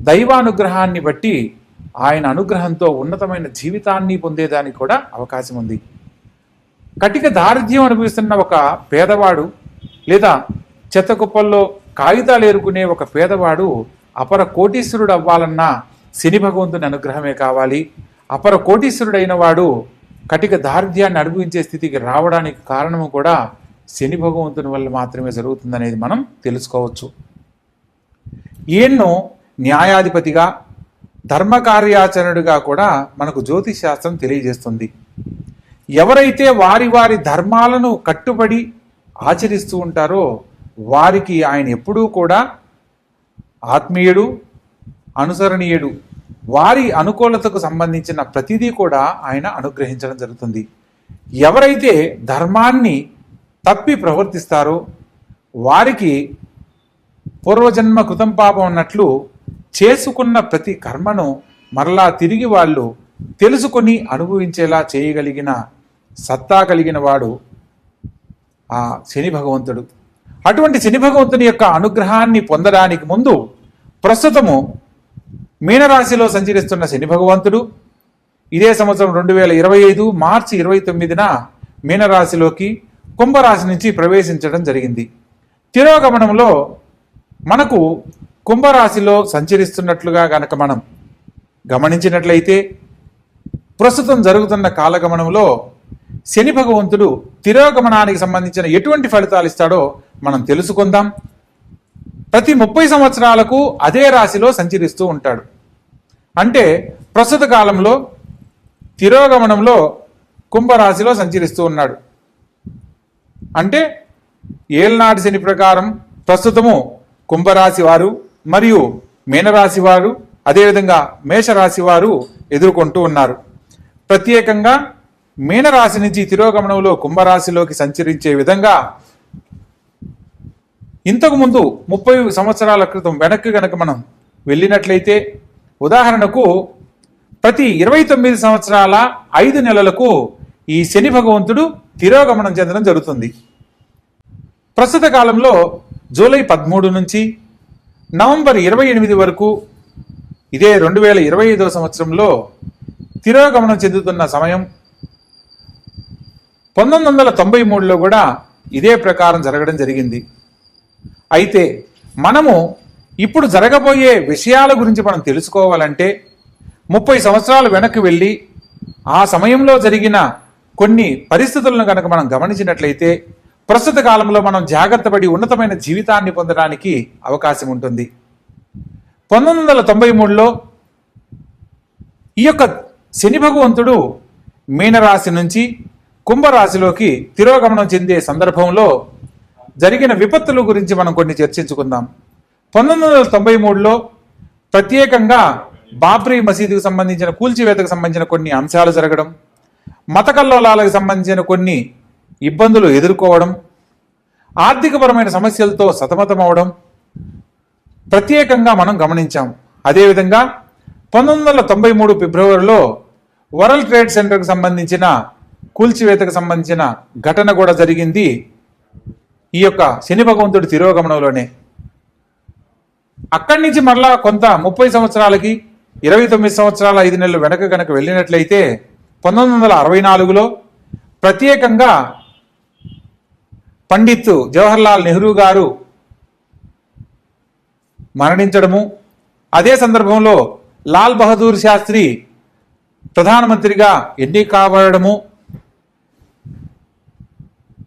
దైవానుగ్రహాన్ని బట్టి ఆయన అనుగ్రహంతో ఉన్నతమైన జీవితాన్ని పొందేదానికి కూడా అవకాశం ఉంది. కటిక దారిద్ర్యం అనుభవిస్తున్న ఒక పేదవాడు లేదా చెత్త కుప్పల్లో కాగితాలు ఏరుకునే ఒక పేదవాడు అపర కోటీశ్వరుడు అవ్వాలన్నా శని భగవంతుని అనుగ్రహమే కావాలి. అపర కోటీశ్వరుడైన వాడు కటిక దారిద్ర్యాన్ని అనుభవించే స్థితికి రావడానికి కారణము కూడా శని భగవంతుని వల్ల మాత్రమే జరుగుతుందనేది మనం తెలుసుకోవచ్చు. ఈయన్ను న్యాయాధిపతిగా ధర్మకార్యాచరణుడిగా కూడా మనకు జ్యోతిష్ శాస్త్రం తెలియజేస్తుంది. ఎవరైతే వారి వారి ధర్మాలను కట్టుబడి ఆచరిస్తూ ఉంటారో వారికి ఆయన ఎప్పుడూ కూడా ఆత్మీయుడు అనుసరణీయుడు వారి అనుకూలతకు సంబంధించిన ప్రతిదీ కూడా ఆయన అనుగ్రహించడం జరుగుతుంది. ఎవరైతే ధర్మాన్ని తప్పి ప్రవర్తిస్తారో వారికి పూర్వజన్మ కృతం పాపం అన్నట్లు చేసుకున్న ప్రతి కర్మను మరలా తిరిగి వాళ్ళు తెలుసుకొని అనుభవించేలా చేయగలిగిన సత్తా కలిగిన వాడు ఆ శని భగవంతుడు. అటువంటి శని భగవంతుని యొక్క అనుగ్రహాన్ని పొందడానికి ముందు ప్రస్తుతము మీనరాశిలో సంచరిస్తున్న శని భగవంతుడు. ఇదే సంవత్సరం రెండు వేల ఇరవై ఐదు మార్చి ఇరవై తొమ్మిదిన మీనరాశిలోకి కుంభరాశి నుంచి ప్రవేశించడం జరిగింది. తిరోగమనంలో మనకు కుంభరాశిలో సంచరిస్తున్నట్లుగా గనక మనం గమనించినట్లయితే ప్రస్తుతం జరుగుతున్న కాలగమనంలో శని భగవంతుడు తిరోగమనానికి సంబంధించిన ఎటువంటి ఫలితాలు ఇస్తాడో మనం తెలుసుకుందాం. ప్రతి ముప్పై సంవత్సరాలకు అదే రాశిలో సంచరిస్తూ ఉంటాడు. అంటే ప్రస్తుత కాలంలో తిరోగమనంలో కుంభరాశిలో సంచరిస్తూ ఉన్నాడు. అంటే ఏళ్ళనాటి శని ప్రకారం ప్రస్తుతము కుంభరాశి వారు మరియు మీనరాశి వారు అదేవిధంగా మేషరాశి వారు ఎదుర్కొంటూ ఉన్నారు. ప్రత్యేకంగా మీనరాశి నుంచి తిరోగమనంలో కుంభరాశిలోకి సంచరించే విధంగా ఇంతకు ముందు ముప్పై సంవత్సరాల క్రితం వెనక్కి గనక మనం వెళ్ళినట్లయితే ఉదాహరణకు ప్రతి ఇరవై తొమ్మిది సంవత్సరాల ఐదు నెలలకు ఈ శని భగవంతుడు తిరోగమనం చెందడం జరుగుతుంది. ప్రస్తుత కాలంలో జూలై పదమూడు నుంచి నవంబర్ ఇరవై ఎనిమిది వరకు ఇదే రెండు వేల ఇరవై ఐదవ సంవత్సరంలో తిరోగమనం చెందుతున్న సమయం. పంతొమ్మిది వందల తొంభై మూడులో కూడా ఇదే ప్రకారం జరగడం జరిగింది. అయితే మనము ఇప్పుడు జరగబోయే విషయాల గురించి మనం తెలుసుకోవాలంటే ముప్పై సంవత్సరాలు వెనక్కి వెళ్ళి ఆ సమయంలో జరిగిన కొన్ని పరిస్థితులను కనుక మనం గమనించినట్లయితే ప్రస్తుత కాలంలో మనం జాగ్రత్త పడి ఉన్నతమైన జీవితాన్ని పొందడానికి అవకాశం ఉంటుంది. పంతొమ్మిది వందల తొంభై మూడులో ఈ యొక్క శని భగవంతుడు మీనరాశి నుంచి కుంభరాశిలోకి తిరోగమనం చెందే సందర్భంలో జరిగిన విపత్తుల గురించి మనం కొన్ని చర్చించుకుందాం. పంతొమ్మిది వందల తొంభై మూడులో ప్రత్యేకంగా బాబ్రీ మసీదుకు సంబంధించిన కూల్చివేతకు సంబంధించిన కొన్ని అంశాలు జరగడం మత కల్లోలాలకు సంబంధించిన కొన్ని ఇబ్బందులు ఎదుర్కోవడం ఆర్థికపరమైన సమస్యలతో సతమతమవడం ప్రత్యేకంగా మనం గమనించాం. అదేవిధంగా పంతొమ్మిది వందల తొంభై మూడు ఫిబ్రవరిలో వరల్డ్ ట్రేడ్ సెంటర్కి సంబంధించిన కూల్చివేతకు సంబంధించిన ఘటన కూడా జరిగింది ఈ యొక్క శని భగవంతుడి తిరోగమనంలోనే. అక్కడి నుంచి మరలా కొంత ముప్పై సంవత్సరాలకి ఇరవై తొమ్మిది సంవత్సరాల ఐదు నెలలు వెనక కనుక వెళ్ళినట్లయితే పంతొమ్మిది వందల అరవై నాలుగులో ప్రత్యేకంగా పండిత్ జవహర్లాల్ నెహ్రూ గారు మరణించడము. అదే సందర్భంలో లాల్ బహదూర్ శాస్త్రి ప్రధానమంత్రిగా ఎన్నిక కావడము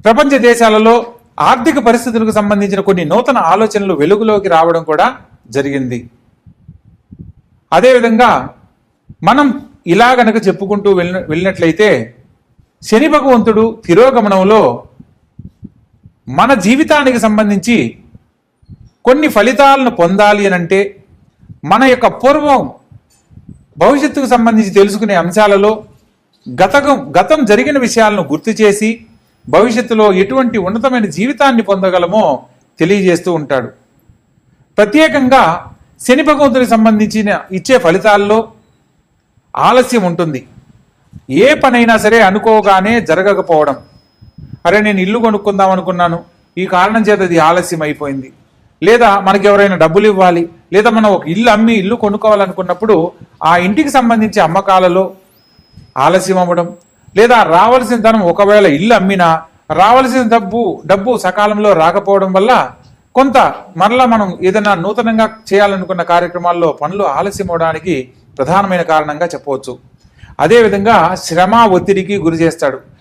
ప్రపంచ దేశాలలో ఆర్థిక పరిస్థితులకు సంబంధించిన కొన్ని నూతన ఆలోచనలు వెలుగులోకి రావడం కూడా జరిగింది. అదేవిధంగా మనం ఇలా గనక చెప్పుకుంటూ వెళ్ళిన వెళ్ళినట్లయితే శని భగవంతుడు తిరోగమనంలో మన జీవితానికి సంబంధించి కొన్ని ఫలితాలను పొందాలి అని అంటే మన యొక్క పూర్వం భవిష్యత్తుకు సంబంధించి తెలుసుకునే అంశాలలో గతకం గతం జరిగిన విషయాలను గుర్తు చేసి భవిష్యత్తులో ఎటువంటి ఉన్నతమైన జీవితాన్ని పొందగలమో తెలియజేస్తూ ఉంటాడు. ప్రత్యేకంగా శని భగవంతునికి సంబంధించిన ఇచ్చే ఫలితాల్లో ఆలస్యం ఉంటుంది. ఏ పనైనా సరే అనుకోగానే జరగకపోవడం. అరే నేను ఇల్లు కొనుక్కుందాం అనుకున్నాను. ఈ కారణం చేత అది ఆలస్యం అయిపోయింది. లేదా మనకి ఎవరైనా డబ్బులు ఇవ్వాలి లేదా మనం ఒక ఇల్లు అమ్మి ఇల్లు కొనుక్కోవాలనుకున్నప్పుడు ఆ ఇంటికి సంబంధించి అమ్మకాలలో ఆలస్యం అవ్వడం లేదా రావాల్సిన ధనం ఒకవేళ ఇల్లు అమ్మినా రావాల్సిన డబ్బు డబ్బు సకాలంలో రాకపోవడం వల్ల కొంత మరలా మనం ఏదైనా నూతనంగా చేయాలనుకున్న కార్యక్రమాల్లో పనులు ఆలస్యం అవడానికి ప్రధానమైన కారణంగా చెప్పవచ్చు. అదేవిధంగా శ్రమ ఒత్తిడికి గురి చేస్తాడు.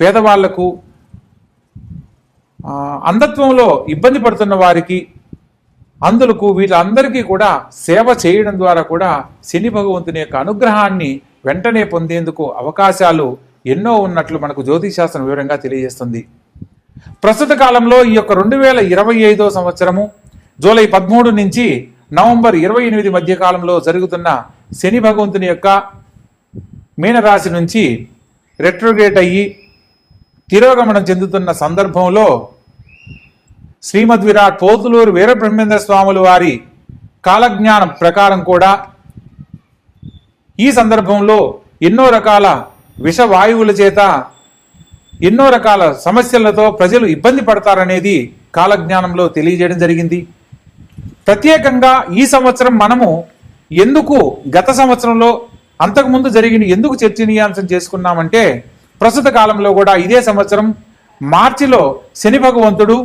పేదవాళ్ళకు అంధత్వంలో ఇబ్బంది పడుతున్న వారికి అందులకు వీళ్ళందరికీ కూడా సేవ చేయడం ద్వారా కూడా శని భగవంతుని యొక్క అనుగ్రహాన్ని వెంటనే పొందేందుకు అవకాశాలు ఎన్నో ఉన్నట్లు మనకు జ్యోతిశాస్త్రం వివరంగా తెలియజేస్తుంది. ప్రస్తుత కాలంలో ఈ యొక్క రెండు వేల ఇరవై ఐదో సంవత్సరము జూలై పదమూడు నుంచి నవంబర్ ఇరవై ఎనిమిది మధ్య కాలంలో జరుగుతున్న శని భగవంతుని యొక్క మీనరాశి నుంచి రెట్రోగేట్ అయ్యి తిరోగమనం చెందుతున్న సందర్భంలో శ్రీమద్ విరాట్ పోతులూరు వీరబ్రహ్మేంద్ర స్వాములు వారి కాలజ్ఞానం ప్రకారం కూడా ఈ సందర్భంలో ఎన్నో రకాల విషవాయువుల చేత ఎన్నో రకాల సమస్యలతో ప్రజలు ఇబ్బంది పడతారనేది కాలజ్ఞానంలో తెలియజేయడం జరిగింది. ప్రత్యేకంగా ఈ సంవత్సరం మనము ఎందుకు గత సంవత్సరంలో అంతకుముందు జరిగిన ఎందుకు చర్చనీయాంశం చేసుకున్నామంటే ప్రస్తుత కాలంలో కూడా ఇదే సంవత్సరం మార్చిలో శని భగవంతుడు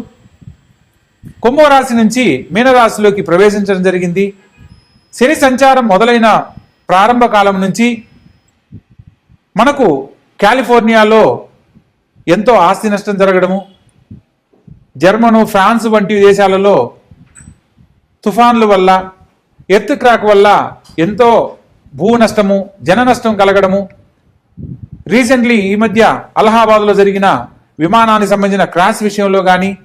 కుంభరాశి నుంచి మీనరాశిలోకి ప్రవేశించడం జరిగింది. శని సంచారం మొదలైన ప్రారంభ కాలం నుంచి మనకు కాలిఫోర్నియాలో ఎంతో ఆస్తి నష్టం జరగడము జర్మను ఫ్రాన్స్ వంటి దేశాలలో తుఫాన్ల వల్ల ఎర్త్ క్రాక్ వల్ల ఎంతో భూ నష్టము జన నష్టం కలగడము రీసెంట్లీ ఈ మధ్య అలహాబాద్లో జరిగిన విమానానికి సంబంధించిన క్రాష్ విషయంలో కానీ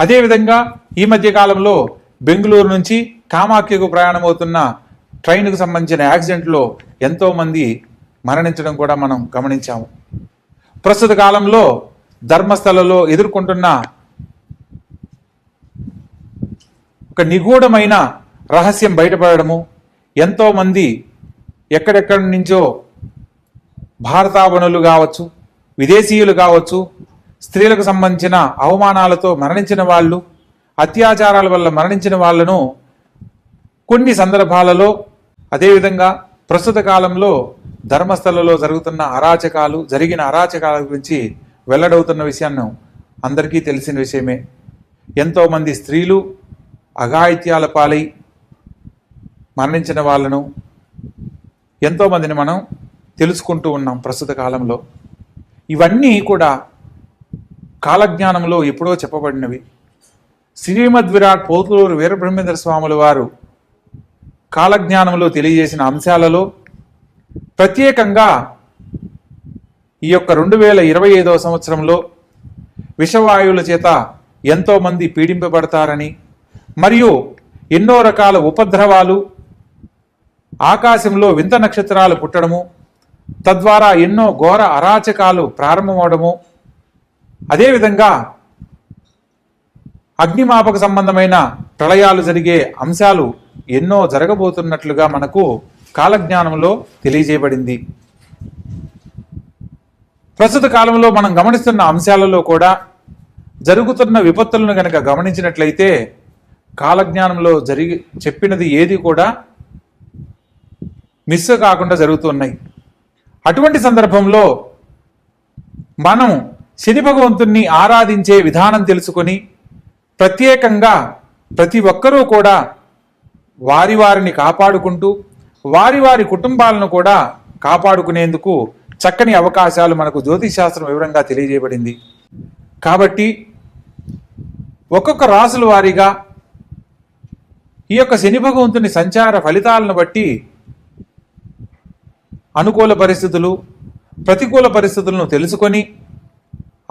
అదేవిధంగా ఈ మధ్య కాలంలో బెంగళూరు నుంచి కామాఖ్యకు ప్రయాణమవుతున్న ట్రైన్కు సంబంధించిన యాక్సిడెంట్లో ఎంతోమంది మరణించడం కూడా మనం గమనించాము. ప్రస్తుత కాలంలో ధర్మస్థలలో ఎదుర్కొంటున్న ఒక నిగూఢమైన రహస్యం బయటపడము ఎంతోమంది ఎక్కడెక్కడి నుంచో భారతావనులు కావచ్చు విదేశీయులు కావచ్చు స్త్రీలకు సంబంధించిన అవమానాలతో మరణించిన వాళ్ళు అత్యాచారాల వల్ల మరణించిన వాళ్ళను కొన్ని సందర్భాలలో అదేవిధంగా ప్రస్తుత కాలంలో ధర్మస్థలలో జరుగుతున్న అరాచకాలు జరిగిన అరాచకాల గురించి వెల్లడవుతున్న విషయాన్ని అందరికీ తెలిసిన విషయమే. ఎంతోమంది స్త్రీలు అఘాయిత్యాల పాలై మరణించిన వాళ్ళను ఎంతోమందిని మనం తెలుసుకుంటూ ఉన్నాం ప్రస్తుత కాలంలో. ఇవన్నీ కూడా కాలజ్ఞానంలో ఎప్పుడో చెప్పబడినవి. శ్రీమద్ విరాట్ పోతులూరు వీరబ్రహ్మేంద్ర స్వాముల వారు కాలజ్ఞానంలో తెలియజేసిన అంశాలలో ప్రత్యేకంగా ఈ యొక్క రెండు వేల ఇరవై ఐదవ సంవత్సరంలో విషవాయువుల చేత ఎంతోమంది పీడింపబడతారని మరియు ఎన్నో రకాల ఉపద్రవాలు ఆకాశంలో వింత నక్షత్రాలు పుట్టడము తద్వారా ఎన్నో ఘోర అరాచకాలు ప్రారంభమవడము. అదేవిధంగా అగ్నిమాపక సంబంధమైన ప్రళయాలు జరిగే అంశాలు ఎన్నో జరగబోతున్నట్లుగా మనకు కాలజ్ఞానంలో తెలియజేయబడింది. ప్రస్తుత కాలంలో మనం గమనిస్తున్న అంశాలలో కూడా జరుగుతున్న విపత్తులను కనుక గమనించినట్లయితే కాలజ్ఞానంలో జరిగి చెప్పినది ఏది కూడా మిస్ కాకుండా జరుగుతున్నాయి అటువంటి సందర్భంలో మనం శని భగవంతుణ్ణి ఆరాధించే విధానం తెలుసుకొని ప్రత్యేకంగా ప్రతి ఒక్కరూ కూడా వారి వారిని కాపాడుకుంటూ వారి వారి కుటుంబాలను కూడా కాపాడుకునేందుకు చక్కని అవకాశాలు మనకు జ్యోతిశాస్త్రం వివరంగా తెలియజేయబడింది. కాబట్టి ఒక్కొక్క రాసుల వారీగా ఈ యొక్క శని భగవంతుని సంచార ఫలితాలను బట్టి అనుకూల పరిస్థితులు ప్రతికూల పరిస్థితులను తెలుసుకొని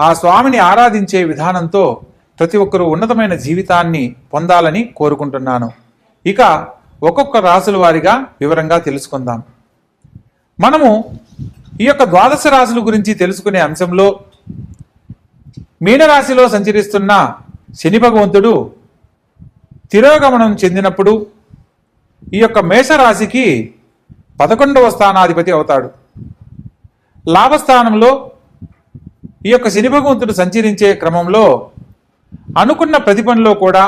ఆ స్వామిని ఆరాధించే విధానంతో ప్రతి ఒక్కరూ ఉన్నతమైన జీవితాన్ని పొందాలని కోరుకుంటున్నాను. ఇక ఒక్కొక్క రాసుల వారిగా వివరంగా తెలుసుకుందాం. మనము ఈ యొక్క ద్వాదశ రాశుల గురించి తెలుసుకునే అంశంలో మీనరాశిలో సంచరిస్తున్న శని భగవంతుడు తిరోగమనం చెందినప్పుడు ఈ యొక్క మేషరాశికి పదకొండవ స్థానాధిపతి అవుతాడు. లాభస్థానంలో ఈ యొక్క శని భగవంతుడు సంచరించే క్రమంలో అనుకున్న ప్రతి పనిలో కూడా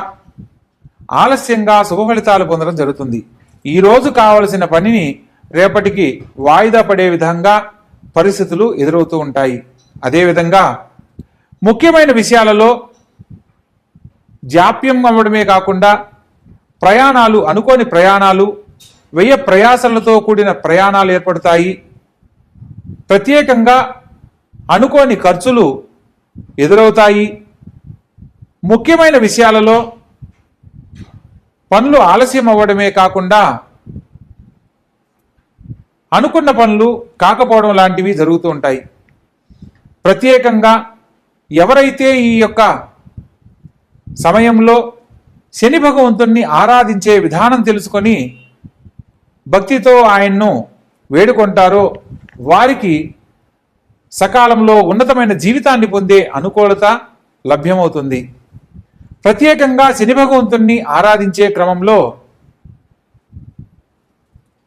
ఆలస్యంగా శుభ ఫలితాలు పొందడం జరుగుతుంది. ఈ రోజు కావలసిన పనిని రేపటికి వాయిదా పడే విధంగా పరిస్థితులు ఎదురవుతూ ఉంటాయి. అదేవిధంగా ముఖ్యమైన విషయాలలో జాప్యం అవ్వడమే కాకుండా ప్రయాణాలు అనుకోని ప్రయాణాలు వ్యయ ప్రయాసలతో కూడిన ప్రయాణాలు ఏర్పడతాయి. ప్రత్యేకంగా అనుకోని ఖర్చులు ఎదురవుతాయి. ముఖ్యమైన విషయాలలో పనులు ఆలస్యం అవ్వడమే కాకుండా అనుకున్న పనులు కాకపోవడం లాంటివి జరుగుతూ ఉంటాయి. ప్రత్యేకంగా ఎవరైతే ఈ యొక్క సమయంలో శని భగవంతుణ్ణి ఆరాధించే విధానం తెలుసుకొని భక్తితో ఆయన్ను వేడుకుంటారో వారికి సకాలంలో ఉన్నతమైన జీవితాన్ని పొందే అనుకూలత లభ్యమవుతుంది. ప్రత్యేకంగా శని భగవంతుణ్ణి ఆరాధించే క్రమంలో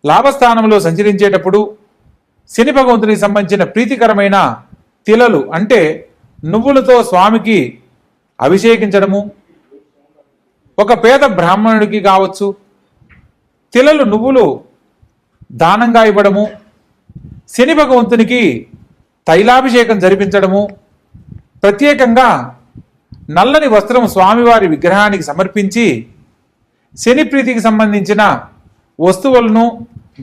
లాభస్థానంలో సంచరించేటప్పుడు శని భగవంతునికి సంబంధించిన ప్రీతికరమైన తిలలు అంటే నువ్వులతో స్వామికి అభిషేకించడము ఒక పేద బ్రాహ్మణుడికి కావచ్చు తిలలు నువ్వులు దానంగా ఇవ్వడము శని భగవంతునికి తైలాభిషేకం జరిపించడము ప్రత్యేకంగా నల్లని వస్త్రం స్వామివారి విగ్రహానికి సమర్పించి శని ప్రీతికి సంబంధించిన వస్తువులను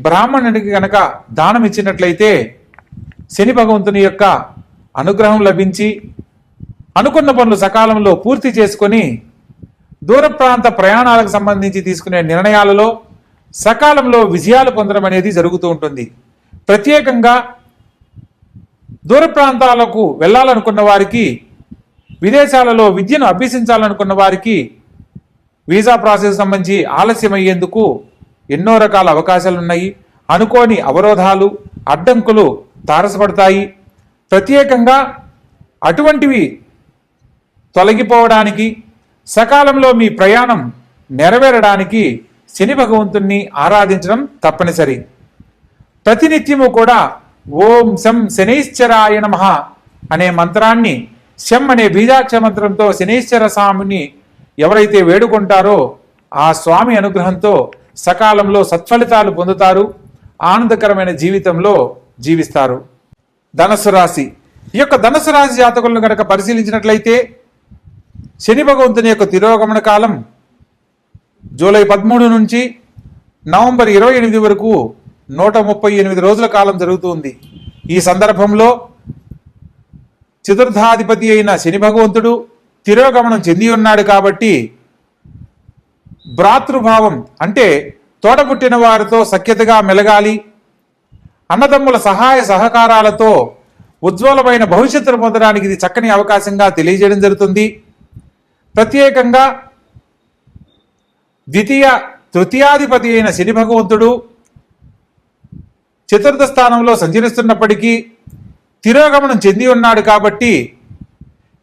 బ్రాహ్మణుడికి కనుక దానం ఇచ్చినట్లయితే శని భగవంతుని యొక్క అనుగ్రహం లభించి అనుకున్న పనులు సకాలంలో పూర్తి చేసుకొని దూర ప్రాంత ప్రయాణాలకు సంబంధించి తీసుకునే నిర్ణయాలలో సకాలంలో విజయాలు పొందడం అనేది జరుగుతూ ఉంటుంది. ప్రత్యేకంగా దూర ప్రాంతాలకు వెళ్ళాలనుకున్న వారికి విదేశాలలో విద్యను అభ్యసించాలనుకున్న వారికి వీసా ప్రాసెస్ సంబంధించి ఆలస్యం అయ్యేందుకు ఎన్నో రకాల అవకాశాలు ఉన్నాయి అనుకోని అవరోధాలు అడ్డంకులు తారసపడతాయి. ప్రత్యేకంగా అటువంటివి తొలగిపోవడానికి సకాలంలో మీ ప్రయాణం నెరవేరడానికి శని భగవంతుణ్ణి ఆరాధించడం తప్పనిసరి. ప్రతినిత్యము కూడా ఓం శం శనైశ్చరాయ నమ అనే మంత్రాన్ని శం అనే బీజాక్ష మంత్రంతో శనైశ్చర స్వామిని ఎవరైతే వేడుకుంటారో ఆ స్వామి అనుగ్రహంతో సకాలంలో సత్ఫలితాలు పొందుతారు ఆనందకరమైన జీవితంలో జీవిస్తారు. ధనస్సు రాశి. ఈ యొక్క ధనస్సు రాశి జాతకులను కనుక పరిశీలించినట్లయితే శని భగవంతుని యొక్క తిరోగమన కాలం జూలై పదమూడు నుంచి నవంబర్ ఇరవై ఎనిమిది వరకు నూట ముప్పై ఎనిమిది రోజుల కాలం జరుగుతుంది. ఈ సందర్భంలో చతుర్థాధిపతి అయిన శని భగవంతుడు తిరోగమనం చెంది ఉన్నాడు కాబట్టి భ్రాతృభావం అంటే తోట పుట్టిన వారితో సఖ్యతగా మెలగాలి అన్నదమ్ముల సహాయ సహకారాలతో ఉజ్వలమైన భవిష్యత్తును పొందడానికి ఇది చక్కని అవకాశంగా తెలియజేయడం జరుగుతుంది. ప్రత్యేకంగా ద్వితీయ తృతీయాధిపతి అయిన శని భగవంతుడు చతుర్థ స్థానంలో సంచరిస్తున్నప్పటికీ తిరోగమనం చెంది ఉన్నాడు కాబట్టి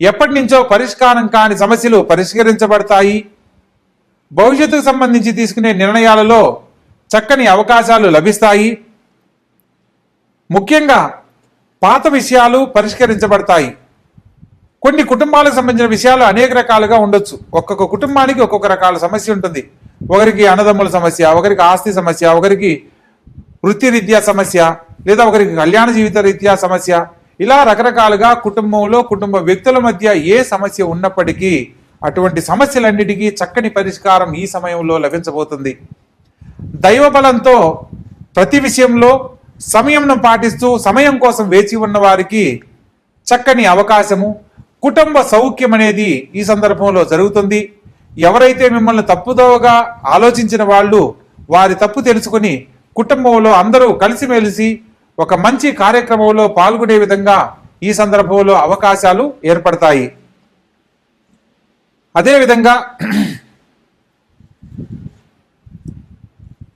ఎప్పటి నుంచో పరిష్కారం కాని సమస్యలు పరిష్కరించబడతాయి. భవిష్యత్తుకు సంబంధించి తీసుకునే నిర్ణయాలలో చక్కని అవకాశాలు లభిస్తాయి. ముఖ్యంగా పాత విషయాలు పరిష్కరించబడతాయి. కొన్ని కుటుంబాలకు సంబంధించిన విషయాలు అనేక రకాలుగా ఉండొచ్చు. ఒక్కొక్క కుటుంబానికి ఒక్కొక్క రకాల సమస్య ఉంటుంది. ఒకరికి అన్నదమ్ముల సమస్య ఒకరికి ఆస్తి సమస్య ఒకరికి వృత్తి రీత్యా సమస్య లేదా ఒకరికి కళ్యాణ జీవిత రీత్యా సమస్య. ఇలా రకరకాలుగా కుటుంబంలో కుటుంబ వ్యక్తుల మధ్య ఏ సమస్య ఉన్నప్పటికీ అటువంటి సమస్యలన్నిటికీ చక్కని పరిష్కారం ఈ సమయంలో లభించబోతుంది. దైవ బలంతో ప్రతి విషయంలో సమయంను పాటిస్తూ సమయం కోసం వేచి ఉన్న వారికి చక్కని అవకాశము కుటుంబ సౌఖ్యం అనేది ఈ సందర్భంలో జరుగుతుంది. ఎవరైతే మిమ్మల్ని తప్పుదోవగా ఆలోచించిన వాళ్ళు వారి తప్పు తెలుసుకుని కుటుంబంలో అందరూ కలిసిమెలిసి ఒక మంచి కార్యక్రమంలో పాల్గొనే విధంగా ఈ సందర్భంలో అవకాశాలు ఏర్పడతాయి. అదేవిధంగా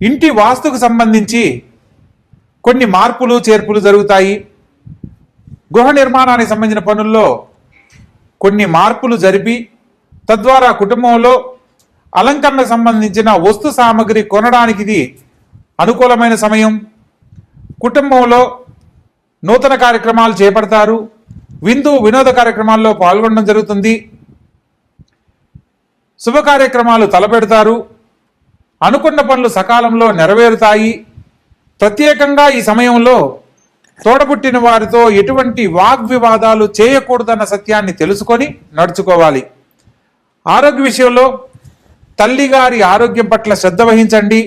ఇంటి వాస్తుకు సంబంధించి కొన్ని మార్పులు చేర్పులు జరుగుతాయి. గృహ నిర్మాణానికి సంబంధించిన పనుల్లో కొన్ని మార్పులు జరిపి తద్వారా కుటుంబంలో అలంకరణకు సంబంధించిన వస్తు సామగ్రి కొనడానికి ఇది అనుకూలమైన సమయం. కుటుంబంలో నూతన కార్యక్రమాలు చేపడతారు. విందు వినోద కార్యక్రమాల్లో పాల్గొనడం జరుగుతుంది. శుభ కార్యక్రమాలు తలపెడతారు. అనుకున్న పనులు సకాలంలో నెరవేరుతాయి. ప్రత్యేకంగా ఈ సమయంలో తోడబుట్టిన వారితో ఎటువంటి వాగ్వివాదాలు చేయకూడదన్న సత్యాన్ని తెలుసుకొని నడుచుకోవాలి. ఆరోగ్య విషయంలో తల్లిగారి ఆరోగ్యం పట్ల శ్రద్ధ వహించండి.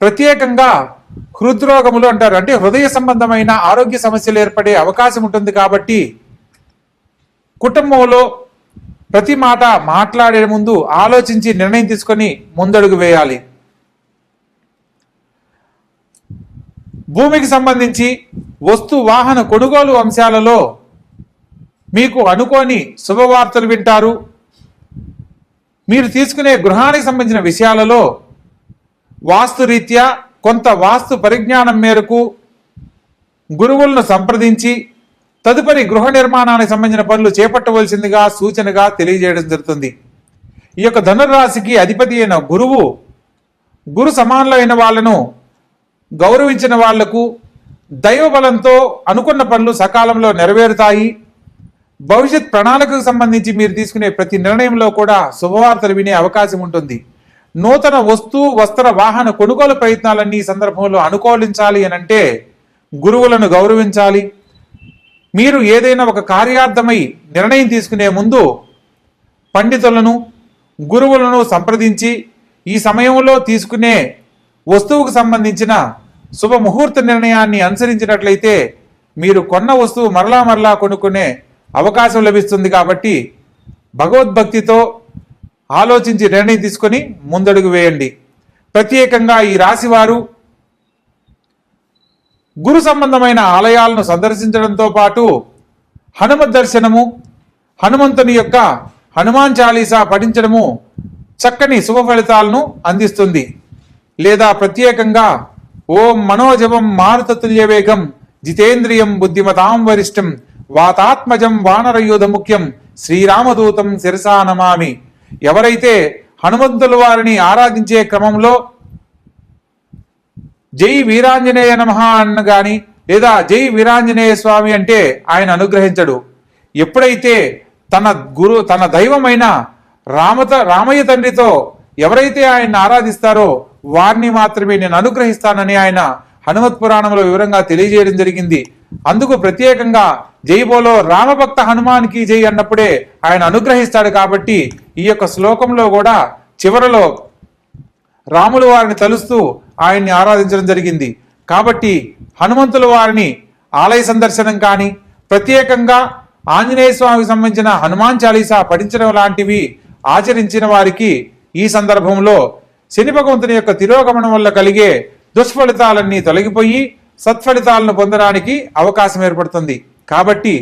ప్రత్యేకంగా హృద్రోగములు అంటారు. అంటే హృదయ సంబంధమైన ఆరోగ్య సమస్యలు ఏర్పడే అవకాశం ఉంటుంది కాబట్టి కుటుంబంలో ప్రతి మాట మాట్లాడే ముందు ఆలోచించి నిర్ణయం తీసుకొని ముందడుగు వేయాలి. భూమికి సంబంధించి వస్తు వాహన కొనుగోలు అంశాలలో మీకు అనుకోని శుభవార్తలు వింటారు. మీరు తీసుకునే గృహానికి సంబంధించిన విషయాలలో వాస్తురీత్యా కొంత వాస్తు పరిజ్ఞానం మేరకు గురువులను సంప్రదించి తదుపరి గృహ నిర్మాణానికి సంబంధించిన పనులు చేపట్టవలసిందిగా సూచనగా తెలియజేయడం జరుగుతుంది. ఈ యొక్క ధనురాశికి అధిపతి అయిన గురువు గురు సమానులైన వాళ్ళను గౌరవించిన వాళ్ళకు దైవబలంతో అనుకున్న పనులు సకాలంలో నెరవేరుతాయి. భవిష్యత్ ప్రణాళికకు సంబంధించి మీరు తీసుకునే ప్రతి నిర్ణయంలో కూడా శుభవార్తలు వినే అవకాశం ఉంటుంది. నూతన వస్తు వస్త్ర వాహన కొనుగోలు ప్రయత్నాలన్నీ ఈ సందర్భంలో అనుకూలించాలి అని అంటే గురువులను గౌరవించాలి. మీరు ఏదైనా ఒక కార్యార్థమై నిర్ణయం తీసుకునే ముందు పండితులను గురువులను సంప్రదించి ఈ సమయంలో తీసుకునే వస్తువుకు సంబంధించిన శుభ ముహూర్త నిర్ణయాన్ని అనుసరించినట్లయితే మీరు కొన్న వస్తువు మరలా మరలా కొనుక్కునే అవకాశం లభిస్తుంది కాబట్టి భగవద్భక్తితో ఆలోచించి నిర్ణయం తీసుకొని ముందడుగు వేయండి. ప్రత్యేకంగా ఈ రాశివారు గురు సంబంధమైన ఆలయాలను సందర్శించడంతో పాటు హనుమత్ దర్శనము హనుమంతుని యొక్క హనుమాన్ చాలీసా పఠించడము చక్కని శుభ ఫలితాలను అందిస్తుంది. లేదా ప్రత్యేకంగా ఓం మనోజవం మారుతతుల్యవేగం జితేంద్రియం బుద్ధిమతాం వరిష్టం వాతాత్మజం వానరయూధ ముఖ్యం శ్రీరామదూతం శిరసా నమామి. ఎవరైతే హనుమంతుల వారిని ఆరాధించే క్రమంలో జై వీరాంజనేయ నమ అన్న గాని లేదా జై వీరాంజనేయ స్వామి అంటే ఆయన అనుగ్రహించడు. ఎప్పుడైతే తన గురు తన దైవమైన రామత రామయ్య తండ్రితో ఎవరైతే ఆయన్ని ఆరాధిస్తారో వారిని మాత్రమే నేను అనుగ్రహిస్తానని ఆయన హనుమత్ పురాణంలో వివరంగా తెలియజేయడం జరిగింది. అందుకు ప్రత్యేకంగా జైబోలో రామభక్త హనుమాన్కి జై అన్నప్పుడే ఆయన అనుగ్రహిస్తాడు కాబట్టి ఈ యొక్క శ్లోకంలో కూడా చివరలో రాములు వారిని తలుస్తూ ఆయన్ని ఆరాధించడం జరిగింది. కాబట్టి హనుమంతుల వారిని ఆలయ సందర్శనం కానీ ప్రత్యేకంగా ఆంజనేయ స్వామికి సంబంధించిన హనుమాన్ చాలీసా పఠించడం లాంటివి ఆచరించిన వారికి ఈ సందర్భంలో శని భగవంతుని యొక్క తిరోగమనం వల్ల కలిగే దుష్ఫలితాలన్నీ తొలగిపోయి సత్ఫలితాలను పొందడానికి అవకాశం ఏర్పడుతుంది. కాబట్టి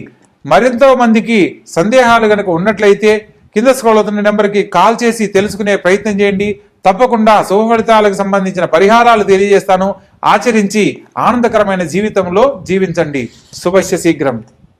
మరింత మందికి సందేహాలు కనుక ఉన్నట్లయితే కింద స్క్రోల్ అవుతున్న నెంబర్కి కాల్ చేసి తెలుసుకునే ప్రయత్నం చేయండి. తప్పకుండా శుభ ఫలితాలకు సంబంధించిన పరిహారాలు తెలియజేస్తాను. ఆచరించి ఆనందకరమైన జీవితంలో జీవించండి. శుభస్య శీఘ్రం.